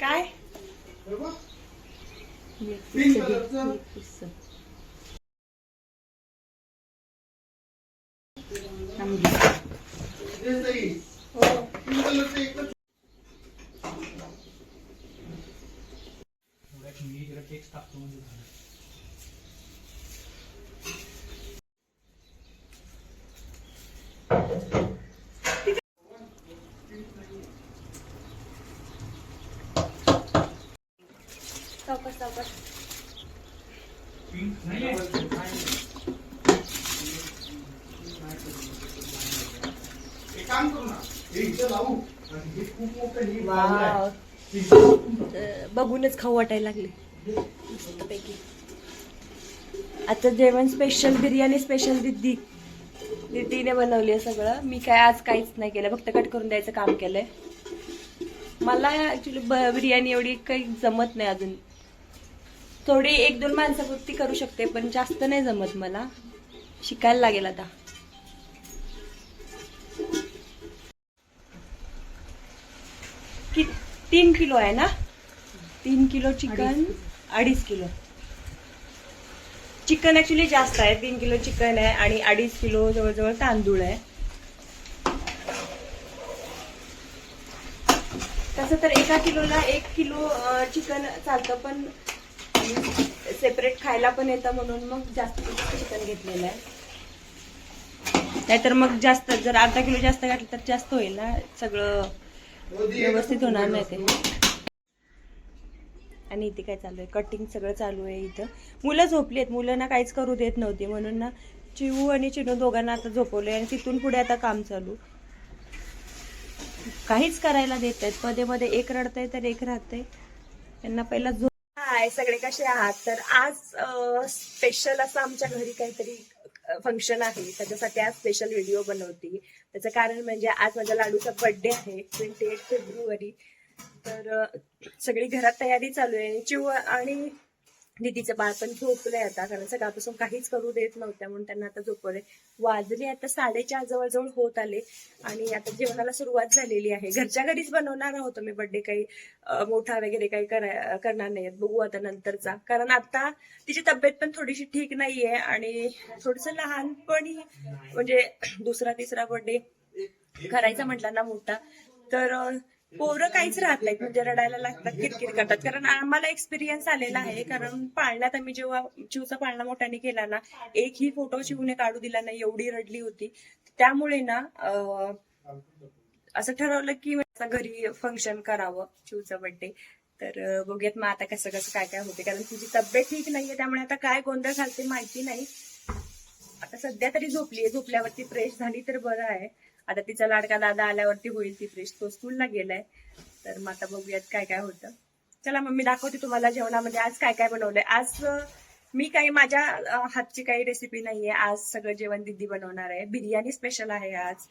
काय बरोबर पिंक कलरचं ते सही पिंक कलरचं एकच चौकस चौकस एक काम करू ना हे इथं लावू आणि हे खूप मोठं हे वाव. लावलं आहे. हे अं, बघूनच खाऊ वाटायला लागले. मस्तपैकी. आता जेवण स्पेशल बिर्याणी स्पेशल दिदी. दिदीने बनवली आहे सगळं. मी काय आज काहीच नाही केलं. फक्त कट करून द्यायचं काम केलंय. मला ऍक्च्युली बिर्याणी एवढी काही जमत नाही अजून. थोडी एक दोन माणसापुरती करू शकते पण जास्त नाही जमत मला. शिकायला लागेल आता. तीन किलो आहे ना? तीन किलो चिकन अडीच किलो. चिकन ऍक्च्युली जास्त आहे. तीन किलो चिकन आहे आणि अडीच किलो जवळजवळ तांदूळ आहे. तसं तर एका किलोला एक किलो चिकन चालतं पण सेपरेट खायला पण येतं म्हणून मग जास्त चिकन घेतलेलं आहे. नाहीतर मग जास्त जर अर्धा किलो जास्त घातलं तर जास्त होईल ना? सगळं व्यवस्थित होणार नाही ते. आणि इथे काय चालू आहे? कटिंग सगळं चालू आहे इथं. मुलं झोपली आहेत. मुलांना काहीच करू देत नव्हती. म्हणून ना चिवू आणि चिनू दोघांना आता झोपवले आणि तिथून पुढे आता काम चालू. काहीच करायला देत आहेत मध्ये मध्ये एक रडतंय तर एक राहतंय. त्यांना पहिला झोप हाय सगळे कसे आहात? तर आज स्पेशल असं आमच्या घरी काहीतरी फंक्शन आहे. त्याच्यासाठी आज स्पेशल व्हिडिओ बनवते. त्याचं कारण म्हणजे आज माझ्या लाडूचा बर्थडे आहे. ट्वेंटी एट फेब्रुवारी. तर सगळी घरात तयारी चालू आहे. चिव आणि दिदीचं बाळ पण झोपलंय आता कारण सकाळपासून काहीच करू देत नव्हत्या म्हणून त्यांना आता झोपवले वाजले आता साडेचार जवळजवळ होत आले आणि आता जेवणाला सुरुवात झालेली आहे. घरच्या घरीच बनवणार आहोत मी बर्थडे काही मोठा वगैरे काही करणार नाहीयेत. बघू आता नंतरचा. कारण आता तिची तब्येत पण थोडीशी ठीक नाहीये आणि थोडस लहानपणी म्हणजे दुसरा तिसरा बर्थडे करायचा म्हटला ना मोठा तर पोरं काहीच राहत नाहीत म्हणजे रडायला लागतात किरकिर करतात. कारण आम्हाला एक्सपिरियन्स आलेला आहे कारण पाळण्यात आम्ही जेव्हा चिवचा पाळणा मोठ्याने केला ना एक ही फोटो चिवने काढू दिला नाही एवढी रडली होती. त्यामुळे ना असं ठरवलं की घरी फंक्शन करावं चिवचा बर्थडे तर बघूयात मग आता कसं कसं काय काय होते. कारण तुझी तब्येत ठीक नाहीये त्यामुळे आता काय गोंधळ घालते माहिती नाही. आता सध्या तरी झोपलीये झोपल्यावरती फ्रेश झाली तर बरं आहे. आता तिचा लाडका दादा आल्यावरती होईल ती फ्रेश तो स्कूलला गेलाय. तर मग आता बघूयात काय काय होतं. चला मग मी दाखवते तुम्हाला जेवणामध्ये आज काय काय बनवलंय. आज मी काही माझ्या हातची काही रेसिपी नाहीये. आज सगळं जेवण दिदी बनवणार आहे. बिर्याणी स्पेशल आहे आज.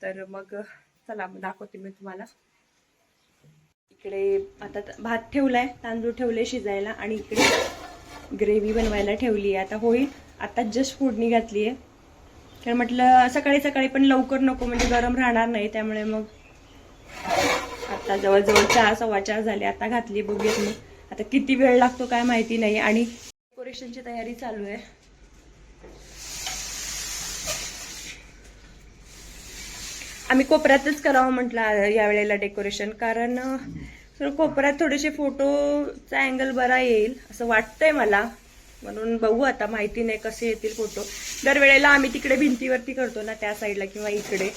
तर मग चला मग दाखवते मी तुम्हाला. इकडे आता भात ठेवलाय तांदूळ ठेवले शिजायला आणि इकडे ग्रेव्ही बनवायला ठेवली आहे आता होईल. आता जस्ट फोडणी घातली आहे कारण म्हटलं सकाळी सकाळी पण लवकर नको म्हणजे गरम राहणार नाही त्यामुळे मग आता जवळजवळ चार सव्वा चार झाले आता घातली बघूयात मग. आता किती वेळ लागतो काय माहिती नाही आणि डेकोरेशनची तयारी चालू आहे. आम्ही कोपऱ्यातच करावं म्हटलं यावेळेला डेकोरेशन कारण तर कोपऱ्यात थोडेसे फोटोचा अँगल बरा येईल असं वाटतंय मला. म्हणून बघू आता माहिती नाही कसे येतील फोटो दरवेळेला आम्ही तिकडे भिंतीवरती करतो ना त्या साईडला किंवा इकडे.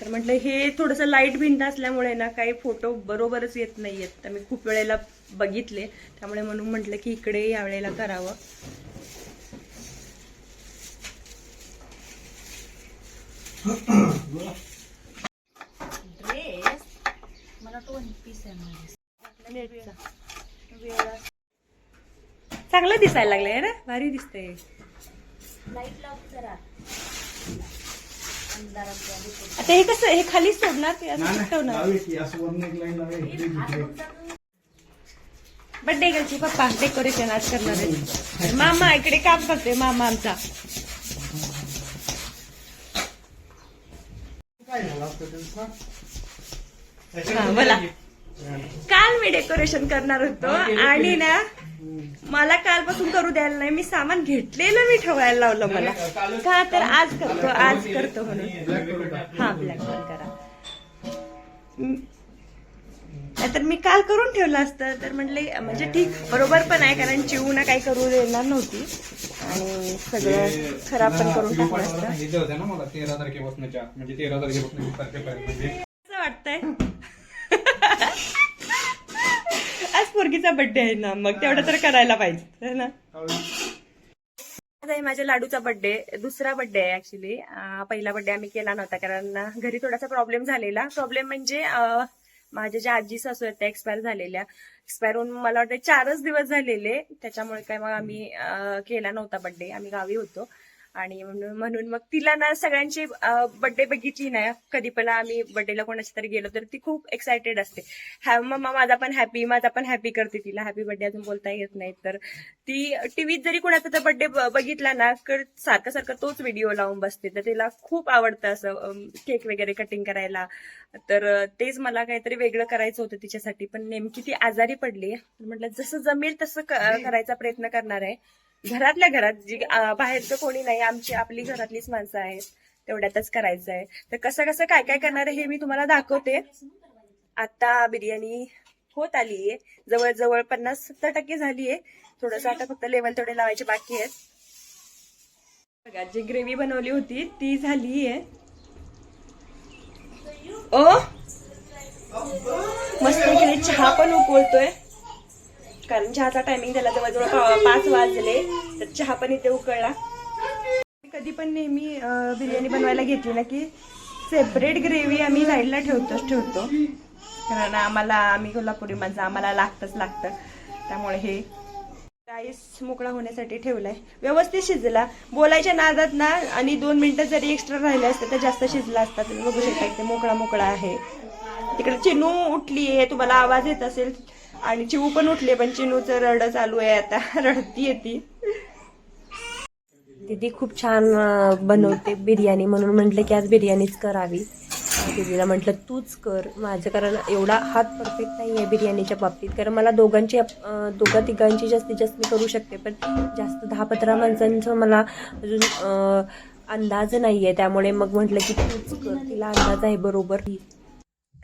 तर म्हटलं हे थोडंसं लाइट भिंत असल्यामुळे ना काही फोटो बरोबरच येत नाही आहेत तर मी खूप वेळेला बघितले. त्यामुळे म्हणून म्हटलं की इकडे यावेळेला करावं. ड्रेस मला तो वन पीस आहे चांगलं दिसायला लागलंय ना? भारी दिसतंय. आता हे कसं हे खाली सोडणार ते असं तिकडे. बर्थडे घ्यायची पप्पा डेकोरेशन आज करणार आहे. मामा इकडे काम करतोय मामा आमचा. काय झालं असतं त्यांचं? हा, बोला. काल मी डेकोरेशन करणार होतो आणि ना मला कालपासून करू द्यायला नाही. मी सामान घेतलेलं मी ठेवायला लावलं मला. का तर आज करतो आज करतो म्हणून? हा ब्लॅक करा. तर मी काल करून ठेवलं असतं. तर म्हणले म्हणजे ठीक बरोबर पण आहे कारण चिवूना काही करू देणार नव्हती. आणि सगळं खराब पण करून टाकलं असतं. सांगितलं होतं ना मला तेरा तारखेपासूनच्या म्हणजे तेरा तारखेपासून वीस तारखेपर्यंत म्हणजे कसं वाटतंय आज पोरगीचा बर्थडे आहे ना मग तेवढं तर करायला पाहिजे ना? आहे माझ्या लाडूचा बर्थडे दुसरा बर्थडे आहे ऍक्च्युली पहिला बर्थडे आम्ही केला नव्हता कारण घरी थोडासा प्रॉब्लेम झालेला. प्रॉब्लेम म्हणजे माझ्या ज्या आजी सासू आहेत त्या एक्सपायर झालेल्या. एक्सपायर होऊन मला वाटतं चारच दिवस झालेले. त्याच्यामुळे काय मग आम्ही केला नव्हता बर्थडे आम्ही गावी होतो. आणि म्हणून म्हणून मग तिला ना सगळ्यांची बर्थडे बघितली ना. कधी पण आम्ही बर्थडेला कोणाच्या तरी गेलो तर ती खूप एक्सायटेड असते. हॅ मम्मा माझा पण हॅपी माझा पण हॅपी करते तिला. हॅपी बर्थडे अजून बोलता येत नाही. तर ती टीव्हीत जरी कोणाचा तर बर्थडे बघितला ना तर सारखं सारखं तोच व्हिडिओ लावून बसते. तर तिला खूप आवडतं असं केक वगैरे कटिंग करायला. तर तेच मला काहीतरी वेगळं करायचं होतं तिच्यासाठी. पण नेमकी ती आजारी पडली म्हटलं जसं जमेल तसं करायचा प्रयत्न करणार आहे. घरातल्या घरात जी बाहेरचं कोणी नाही आमची आपली घरातलीच माणसं आहेत. तेवढ्यातच करायचं आहे. तर कसं कसं काय काय करणार आहे हे मी तुम्हाला दाखवते. आता बिर्याणी होत आली आहे. जवळजवळ पन्नास सत्तर टक्के झाली आहे. थोडंसं आता फक्त लेवल तेवढे लावायचे बाकी आहेत. बघा जी ग्रेव्ही बनवली होती ती झाली आहे. ओ! मस्त चहा पण उकळतोय. कारण चहाचा टायमिंग झाला जवळजवळ पाच वाजले. तर चहा पण इथे उकळला. कधी पण नेहमी बिर्याणी बनवायला घेतली ना की सेपरेट ग्रेव्ही आम्ही साईडला ठेवतोच ठेवतो. कारण आम्हाला आम्ही कोल्हापुरी माणसं आम्हाला लागतंच लागतं. त्यामुळे हे राईस मोकळा होण्यासाठी ठेवलाय. व्यवस्थित शिजला. बोलायच्या नादात ना आणि दोन मिनिटं जरी एक्स्ट्रा राहिले असते तर जास्त शिजला असता. तुम्ही बघू शकता इथे मोकळा मोकळा आहे. तिकडे चिनू उठली आहे तुम्हाला आवाज येत असेल. आणि चिवू पण उठले पण चिनूचं रड चालू आहे आता. रडती येती दीदी खूप छान बनवते बिर्याणी म्हणून. म्हटलं की आज बिर्याणीच करावी. दीदीला म्हटलं तूच कर. माझं कारण एवढा हात परफेक्ट नाही आहे बिर्याणीच्या बाबतीत. कारण मला दोघांची दोघा तिघांची जास्तीत जास्त मी करू शकते. पण जास्त दहा पंधरा माणसांचं मला अजून अंदाज नाही आहे त्यामुळे मग म्हटलं की तूच कर. तिला अंदाज आहे बरोबर.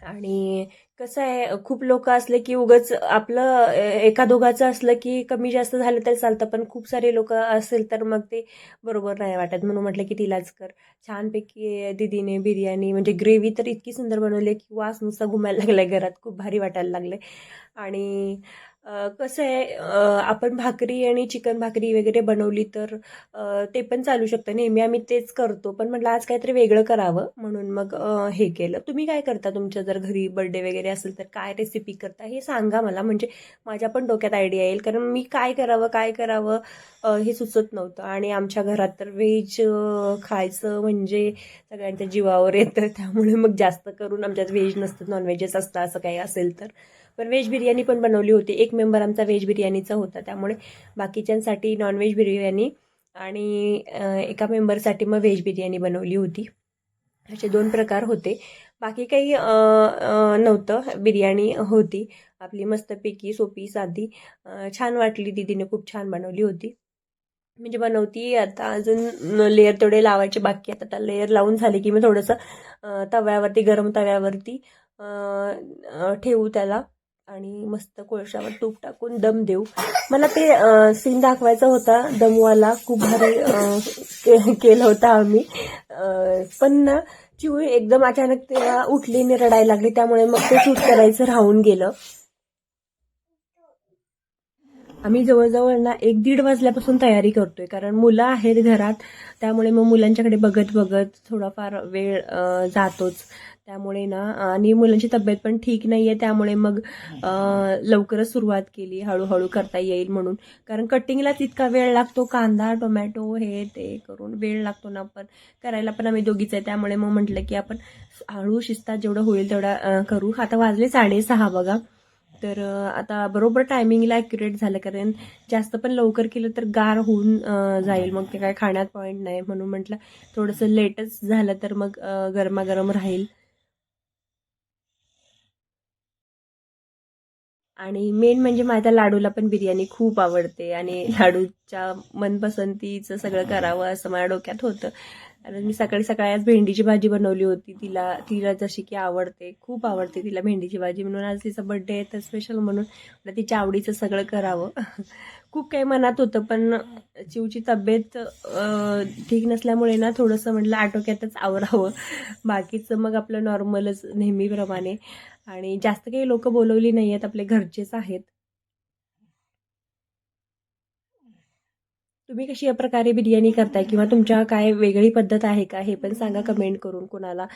आणि कसं आहे खूप लोक असले की उगच आपलं एका दोघाचं असलं की कमी जास्त झालं तर चालतं पण खूप सारे लोक असेल तर मग ते बरोबर नाही वाटत. म्हणून म्हटलं की तिलाच कर. छानपैकी दिदीने बिर्याणी म्हणजे ग्रेव्ही तर इतकी सुंदर बनवली की वास नुसता घुमायला लागलाय घरात. खूप भारी वाटायला लागले आणि कसं आहे आपण भाकरी आणि चिकन भाकरी वगैरे बनवली तर ते पण चालू शकतं. नेहमी आम्ही तेच करतो. पण म्हटलं आज काहीतरी वेगळं करावं म्हणून मग हे केलं. तुम्ही काय करता तुमच्या जर घरी बर्थडे वगैरे असेल तर काय रेसिपी करता? हे सांगा मला. म्हणजे माझ्या पण डोक्यात आयडिया येईल. कारण मी काय करावं काय करावं हे सुचत नव्हतं. आणि आमच्या घरात तर व्हेज खायचं म्हणजे सगळ्यांच्या जीवावर येतं. त्यामुळे मग जास्त करून आमच्यात व्हेज नसतं नॉनव्हेजच असतं असं काही असेल तर. पण व्हेज बिर्याणी पण बनवली होती. एक मेंबर आमचा व्हेज बिर्याणीचा होता. त्यामुळे बाकीच्यांसाठी नॉनव्हेज बिर्याणी आणि एका मेंबरसाठी मग व्हेज बिर्याणी बनवली होती. असे दोन प्रकार होते. बाकी काही नव्हतं. बिर्याणी होती. आपली मस्तपैकी सोपी साधी. छान वाटली. दीदीने खूप छान बनवली होती. म्हणजे बनवती. आता अजून लेअर तेवढे लावायचे बाकी आहेत. आता लेअर लावून झाले की मग थोडंसं तव्यावरती गरम तव्यावरती ठेवू त्याला. आणि मस्त कोळशावर तूप टाकून दम देऊ. मला ते सीन दाखवायचा होता दमवाला. खूप भारी के- केलं होतं आम्ही. पण ना चिवळी एकदम अचानक तेव्हा उठली आणि रडायला लागली. त्यामुळे मग ते शूट करायचं राहून गेलं. आम्ही जवळजवळ ना एक दीड वाजल्यापासून तयारी करतोय. कारण मुलं आहेत घरात त्यामुळे मग मुलांच्याकडे बघत बघत थोडाफार वेळ जातोच. त्यामुळे ना आणि मुलांची तब्येत पण ठीक नाही आहे त्यामुळे मग लवकरच सुरुवात केली हळूहळू करता येईल म्हणून. कारण कटिंगलाच इतका वेळ लागतो कांदा टोमॅटो हे ते करून वेळ लागतो ना पण करायला पण आम्ही दोघीच आहे. त्यामुळे मग म्हटलं की आपण हळू शिस्तात जेवढं होईल तेवढा करू. आता वाजले साडेसहा बघा. तर आता बरोबर टायमिंगला ॲक्युरेट झालं कारण जास्त पण लवकर केलं तर गार होऊन जाईल. मग ते काय खाण्यात पॉईंट नाही म्हणून म्हटलं थोडंसं लेटच झालं तर मग गरमागरम राहील. आणि मेन म्हणजे माझ्या लाडूला पण बिर्याणी खूप आवडते. आणि लाडूच्या मनपसंतीचं सगळं करावं असं माझ्या डोक्यात होतं. कारण मी सकाळी सकाळी आज भेंडीची भाजी बनवली होती. तिला तिला जशी की आवडते खूप आवडते तिला भेंडीची भाजी. म्हणून आज तिचा बड्डे आहे तर स्पेशल म्हणून मला तिच्या आवडीचं सगळं करावं. खूप काही मनात होतं पण चिवची तब्येत ठीक नसल्यामुळे ना थोडंसं म्हटलं आटोक्यातच आवरावं. बाकीचं मग आपलं नॉर्मलच नेहमीप्रमाणे. आणि जास्त काही लोक बोलवली नाही आहेत आपले घरचेच आहेत. तुम्ही कशी या प्रकारे बिर्याणी करताय? किंवा तुमच्या काय वेगळी पद्धत आहे का? हे पण सांगा कमेंट करून. कोणाला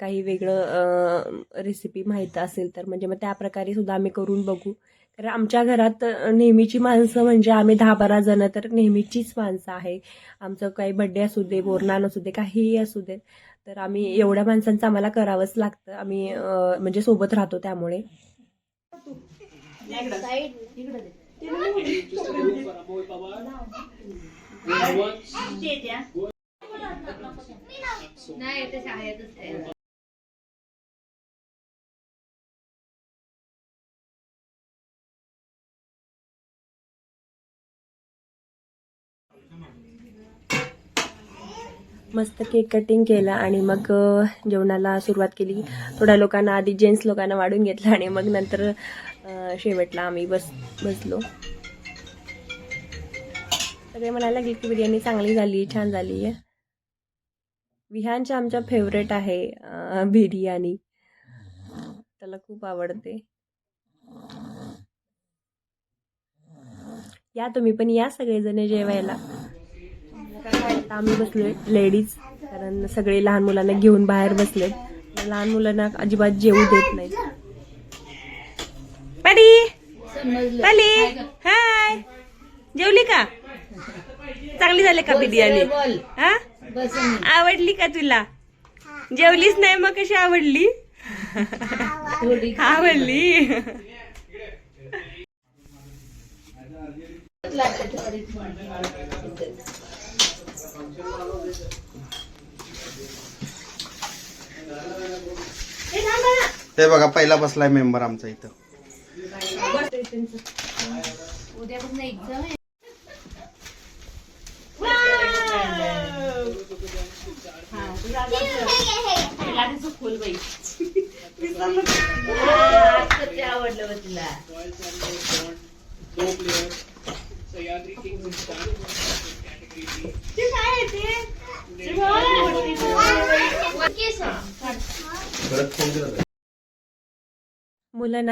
काही वेगळं रेसिपी माहीत असेल तर. म्हणजे मग त्या प्रकारे सुद्धा आम्ही करून बघू. कारण आमच्या घरात नेहमीची माणसं म्हणजे आम्ही दहा बारा जण तर नेहमीचीच माणसं आहे. आमचं काही बड्डे असू दे बोरनान असू दे काहीही असू दे. तर आम्ही एवढ्या माणसांचं आम्हाला करावंच लागतं. आम्ही म्हणजे सोबत राहतो त्यामुळे. मस्त केक कटिंग केलं आणि मग जेवणाला सुरुवात केली. थोड्या लोकांना आधी जेंट्स लोकांना वाढून घेतलं आणि मग नंतर शेवटला आम्ही बस बसलो. सगळे म्हणायला लागले की बिर्याणी चांगली झाली छान झाली. आहे विहानच्या आमच्या फेवरेट आहे बिर्याणी. त्याला खूप आवडते. या तुम्ही पण या सगळेजण जेवायला. आता आम्ही बसलोय लेडीज कारण सगळे लहान मुलांना घेऊन बाहेर बसलेत. लहान मुलांना अजिबात जेवू देत नाही पडी! पली! हाय! जेवली का? चांगली झाली का बिर्याणी? हा? आवडली का तुला? जेवलीच नाही मग कशी आवडली? आवडली. हे बघा पहिला बसलाय मेंबर आमचा इथं. उद्यापासून मुलांना आवडलं तिला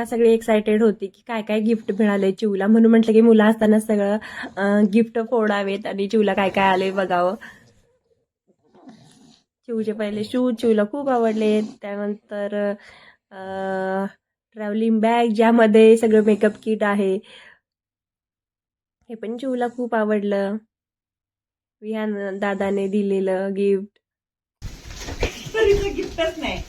सगळी एक्सायटेड होती की काय काय गिफ्ट मिळाले चिवला. म्हणून म्हटलं की मुलं असताना सगळं गिफ्ट फोडावेत आणि चिवला काय काय आले बघावं. चिवचे पहिले शूज चिवला खूप आवडले. त्यानंतर ट्रॅव्हलिंग बॅग ज्यामध्ये सगळं मेकअप किट आहे. हे पण चिवला खूप आवडलं. विहान दादाने दिलेलं गिफ्ट गिफ्टच नाही.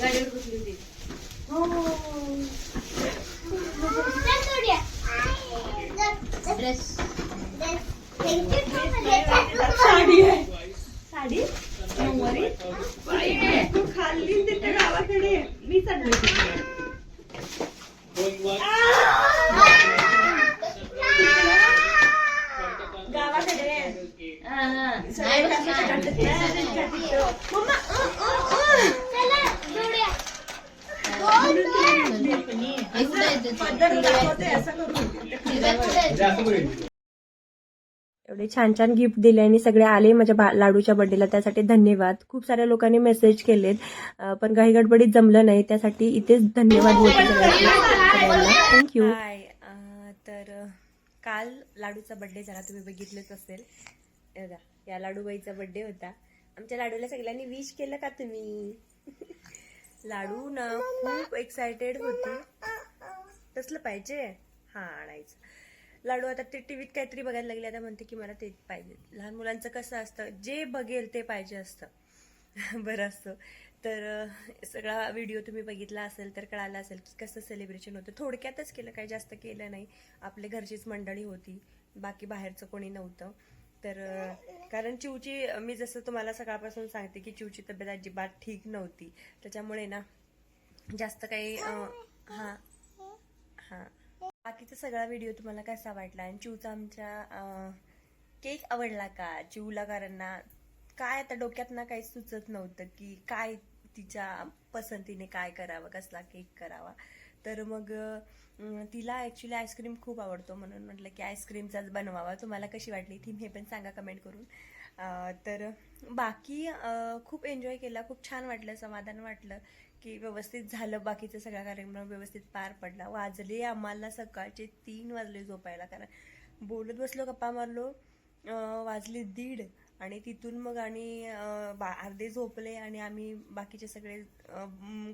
गाडीवर बसली होती ड्रेस साडी नऊवारी तू खाल्ली तिथे गावाकडे मी चाललोय तिथे गावाकडे हा हा नाही मम्मा, अ, अ, अ. पद्धत दाखवते असं करून. एवढे छान छान गिफ्ट दिले आणि सगळे आले माझ्या बा लाडूच्या बर्थडेला त्यासाठी धन्यवाद. खूप साऱ्या लोकांनी मेसेज केलेत. पण काही गडबडीत जमलं नाही. त्यासाठी इथेच धन्यवाद बोलते. थँक्यू तर काल लाडूचा बर्थडे झाला. तुम्ही बघितलंच असेल. बघा, या लाडूबाईचा बर्थडे होता. आमच्या लाडूला सगळ्यांनी विश केलं का तुम्ही? लाडू ना खूप एक्सायटेड होती. तसलं पाहिजे. हा आणायचं. लाडू आता ते टीव्हीत काहीतरी बघायला लागले आता म्हणते की मला तेच पाहिजे. लहान मुलांचं कसं असतं जे बघेल ते पाहिजे असतं. बरं असतं. तर सगळा व्हिडिओ तुम्ही बघितला असेल तर कळालं असेल की कसं सेलिब्रेशन होतं. थोडक्यातच केलं काही जास्त केलं नाही. आपले घरचीच मंडळी होती. बाकी बाहेरचं कोणी नव्हतं. तर कारण चिवची मी जसं तुम्हाला सकाळपासून सांगते की चिवची तब्येत अजिबात ठीक नव्हती. त्याच्यामुळे ना जास्त काही हां हा हा. बाकीचा सगळा व्हिडिओ तुम्हाला कसा वाटला? आणि चिवचा आमच्या केक आवडला का? चिवला कारण ना काय आता डोक्यात ना काही सुचत नव्हतं की काय तिच्या पसंतीने काय करावं कसला केक करावा? तर मग तिला ॲक्च्युली आईस्क्रीम खूप आवडतो म्हणून म्हटलं की आईस्क्रीमचाच बनवावा. तुम्हाला कशी वाटली? थीम हे पण सांगा कमेंट करून. तर बाकी खूप एन्जॉय केला. खूप छान वाटलं समाधान वाटलं. की व्यवस्थित झालं बाकीचा सगळा कार्यक्रम व्यवस्थित पार पडला. वाजले आम्हाला सकाळचे तीन वाजले झोपायला कारण बोलत बसलो गप्पा मारलो वाजले दीड आणि तिथून मग आणि बा- अर्धे झोपले आणि आम्ही बाकीचे सगळे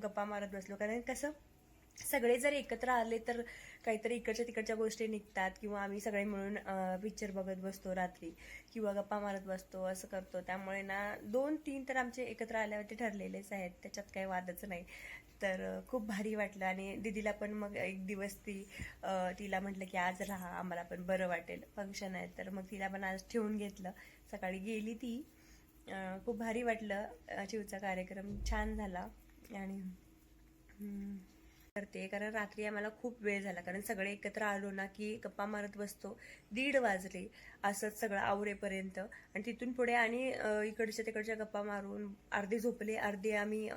गप्पा मारत बसलो. कारण कसं सगळे जर एकत्र आले तर काहीतरी इकडच्या तिकडच्या गोष्टी निघतात किंवा आम्ही सगळे मिळून पिक्चर बघत बसतो रात्री किंवा गप्पा मारत बसतो असं करतो. त्यामुळे ना दोन तीन तर आमचे एकत्र आल्यावरती ठरलेलेच आहेत. त्याच्यात काही वादच नाही. तर खूप भारी वाटलं. आणि दिदीला पण मग एक दिवस ती तिला म्हटलं की आज राहा आम्हाला पण बरं वाटेल. फंक्शन आहे. तर मग तिला पण आज ठेवून घेतलं. सकाळी गेली ती. खूप भारी वाटलं. शिवचा चिवचा कार्यक्रम छान झाला. आणि करते. कारण रात्री आम्हाला खूप वेळ झाला. कारण सगळे एकत्र आलो ना की गप्पा मारत बसतो. दीड वाजले असंच सगळं आवरेपर्यंत. आणि तिथून पुढे आणि इकडच्या तिकडच्या गप्पा मारून अर्धे झोपले. अर्धे आम्ही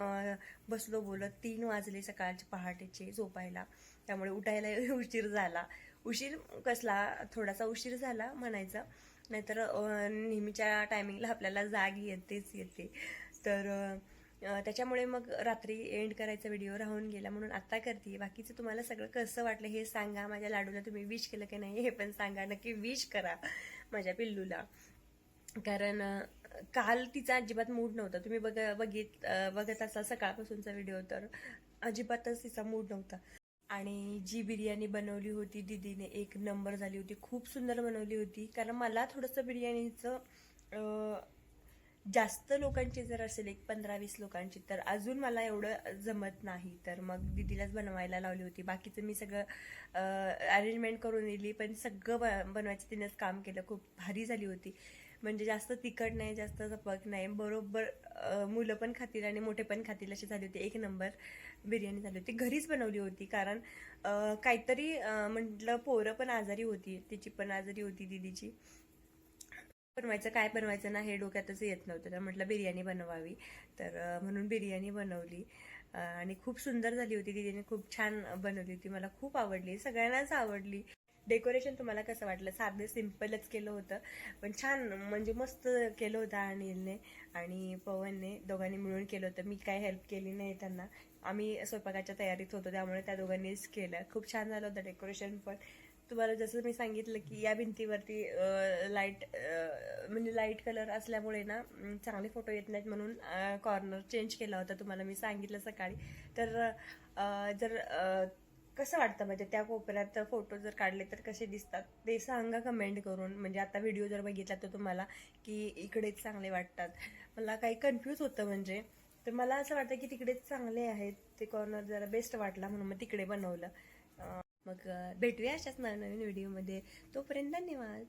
बसलो बोलत. तीन वाजले सकाळचे पहाटेचे झोपायला. त्यामुळे उठायला उशीर झाला. उशीर कसला? थोडासा उशीर झाला म्हणायचा. नाहीतर नेहमीच्या टायमिंगला आपल्याला जाग येतेच येते. तर त्याच्यामुळे मग रात्री एंड करायचा व्हिडिओ राहून गेला. म्हणून आत्ता करते. बाकीचं तुम्हाला सगळं कसं वाटलं हे सांगा. माझ्या लाडूला तुम्ही विश केलं की नाही हे पण सांगा. नक्की विश करा माझ्या पिल्लूला. कारण काल तिचा अजिबात मूड नव्हता. तुम्ही बघ बघित बघत असाल सकाळपासूनचा व्हिडिओ तर अजिबातच तिचा मूड नव्हता. आणि जी बिर्याणी बनवली होती दीदीने एक नंबर झाली होती. खूप सुंदर बनवली होती. कारण मला थोडंसं बिर्याणीचं जास्त लोकांची जर असेल एक पंधरा वीस लोकांची तर अजून मला एवढं जमत नाही. तर मग दिदीलाच बनवायला लावली होती. बाकीचं मी सगळं अरेंजमेंट करून दिली पण सगळं ब- बनवायचं तिनेच काम केलं. खूप भारी झाली होती. म्हणजे जास्त तिखट नाही जास्त चपक नाही. बरोबर मुलं पण खातील आणि मोठे पण खातील अशी झाली होती. एक नंबर बिर्याणी झाली होती. घरीच बनवली होती कारण काहीतरी म्हटलं पोरं पण आजारी होती. तिची पण आजारी होती दिदीची. बनवायचं काय बनवायचं ना हे डोक्यातच येत नव्हतं. तर म्हटलं बिर्याणी बनवावी. तर म्हणून बिर्याणी बनवली. आणि खूप सुंदर झाली होती. दिदीने खूप छान बनवली होती. मला खूप आवडली. सगळ्यांनाच आवडली. डेकोरेशन तुम्हाला कसं वाटलं? साधं सिम्पलच केलं होतं. पण छान म्हणजे मस्त केलं होतं अनिलने आणि पवनने. दोघांनी मिळून केलं होतं. मी काय हेल्प केली नाही त्यांना. आम्ही स्वयंपाकाच्या तयारीत होतो. त्यामुळे त्या दोघांनीच केलं. खूप छान झालं होतं डेकोरेशन पण. तुम्हाला जसं मी सांगितलं की या भिंतीवरती लाइट म्हणजे लाइट कलर असल्यामुळे ना चांगले फोटो येत नाहीत म्हणून कॉर्नर चेंज केला होता तुम्हाला मी सांगितलं सकाळी. तर जर कसं वाटतं म्हणजे त्या कोपऱ्यात फोटो जर काढले तर कसे दिसतात? ते सांगा कमेंट करून. म्हणजे आता व्हिडिओ जर बघितला तर तुम्हाला की इकडेच चांगले वाटतात. मला काही कन्फ्यूज होतं म्हणजे. तर मला असं वाटतं की तिकडेच चांगले आहेत. ते कॉर्नर जरा बेस्ट वाटला म्हणून मग तिकडे बनवलं. मग भेटूया अशाच नवनवीन व्हिडिओमध्ये. तोपर्यंत धन्यवाद.